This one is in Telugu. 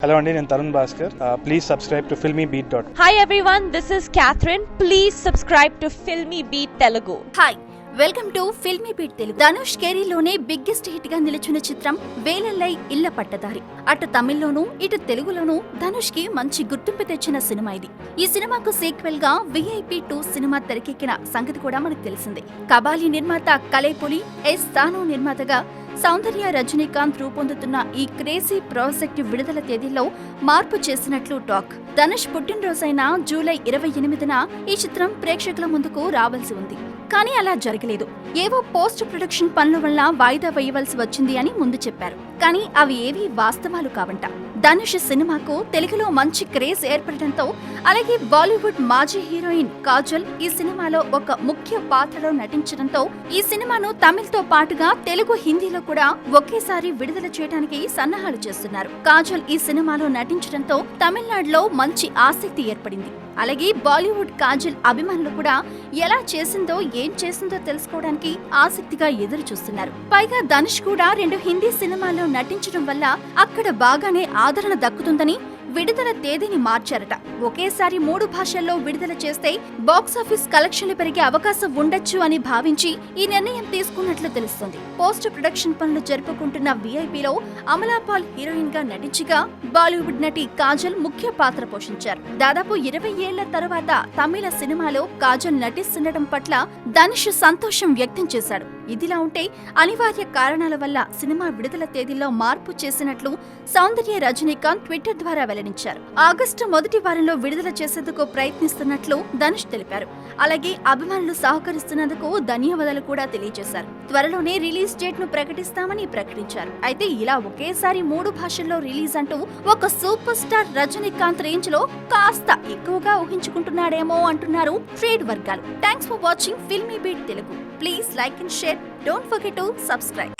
హలో అండి నేను Tarun Bhaskar please subscribe to Filmy Beat dot Hi everyone, this is Catherine. Please subscribe to Filmy Beat Telugu. Hi welcome to Filmy Beat Telugu. Dhanush కెరీర్లోనే biggest హిట్గా నిలిచిన చిత్రం వేలల్లై ఇళ్ళ పట్టదారి. అటు తమిళ్ళోనూ ఇటు తెలుగులోనూ ధనుష్కి మంచి గుర్తింపు తెచ్చిన సినిమా ఇది. ఈ సినిమాకు సీక్వెల్గా విఐపి టూ సినిమా తెరకెక్కిన సంగతి కూడా మనకు తెలిసిందే. కబాలి నిర్మాత కలేపులి ఎస్ సాను నిర్మాతగా సౌందర్య రజనీకాంత్ రూపొందుతున్న ఈ క్రేజీ ప్రాజెక్ట్ విడుదల తేదీలో మార్పు చేసినట్లు టాక్. ధనుష్ పుట్టినరోజైన జూలై ఇరవై ఎనిమిదిన ఈ చిత్రం ప్రేక్షకుల ముందుకు రావాల్సి ఉంది. కానీ అలా జరగలేదు. ఏవో పోస్ట్ ప్రొడక్షన్ పనుల వల్ల వాయిదా వేయవలసి వచ్చింది అని ముందు చెప్పారు. కానీ అవి ఏవీ వాస్తవాలు కావంట. ధనుష్ సినిమాకు తెలుగులో మంచి క్రేజ్ ఏర్పడటంతో అలాగే బాలీవుడ్ మాజీ హీరోయిన్ కాజల్ ఈ సినిమాలో ఒక ముఖ్య పాత్రలో నటించడంతో ఈ సినిమాను తమిళ్తో పాటుగా తెలుగు హిందీలో కూడా ఒకేసారి విడుదల చేయడానికి సన్నాహాలు చేస్తున్నారు. కాజల్ ఈ సినిమాలో నటించడంతో తమిళనాడులో మంచి ఆసక్తి ఏర్పడింది. అలాగే బాలీవుడ్ కాజల్ అభిమానులు కూడా ఎలా చేసిందో ఏం చేసిందో తెలుసుకోవడానికి ఆసక్తిగా ఎదురు చూస్తున్నారు పైగా ధనుష్ కూడా రెండు హిందీ సినిమాల్లో నటించడం వల్ల అక్కడ బాగానే ఆదరణ దక్కుతుందని విడుదల తేదీని మార్చారట. ఒకేసారి మూడు భాషల్లో విడుదల చేస్తే బాక్సాఫీస్ కలెక్షన్లు పెరిగే అవకాశం ఉండొచ్చు అని భావించి ఈ నిర్ణయం తీసుకున్నట్లు తెలుస్తుంది. పోస్ట్ ప్రొడక్షన్ పనులు జరుపుకుంటున్న విఐపిలో అమలాపాల్ హీరోయిన్గా నటించగా బాలీవుడ్ నటి కాజల్ ముఖ్య పాత్ర పోషించారు. దాదాపు ఇరవై ఏళ్ళ తర్వాత తమిళ సినిమాలో కాజల్ నటిస్తుండటం పట్ల ధనుష్ సంతోషం వ్యక్తం చేశాడు. ఇదిలా ఉంటే అనివార్య కారణాల వల్ల సినిమా విడుదల తేదీలో మార్పు చేసినట్లు సౌందర్య రజనీకాంత్ ట్విట్టర్ ద్వారా వెల్లడించారు. ఆగస్టు మొదటి వారంలో విడుదల చేసేందుకు ప్రయత్నిస్తున్నట్లు ధనుష్ తెలిపారు. అలాగే అభిమానులు సహకరిస్తున్నందుకు ధన్యవాదాలు కూడా తెలియజేశారు. త్వరలోనే రిలీజ్ డేట్ను ప్రకటిస్తామని ప్రకటించారు. అయితే ఇలా ఒకేసారి మూడు భాషల్లో రిలీజ్ అంటూ ఒక సూపర్ స్టార్ రజనీకాంత్ రేంజ్లో కాస్త ఎక్కువగా ఊహించుకుంటున్నాడేమో అంటున్నారు ట్రేడ్ వర్గాలు. Thanks for watching Filmy Beat Telugu. Please like and share don't forget to subscribe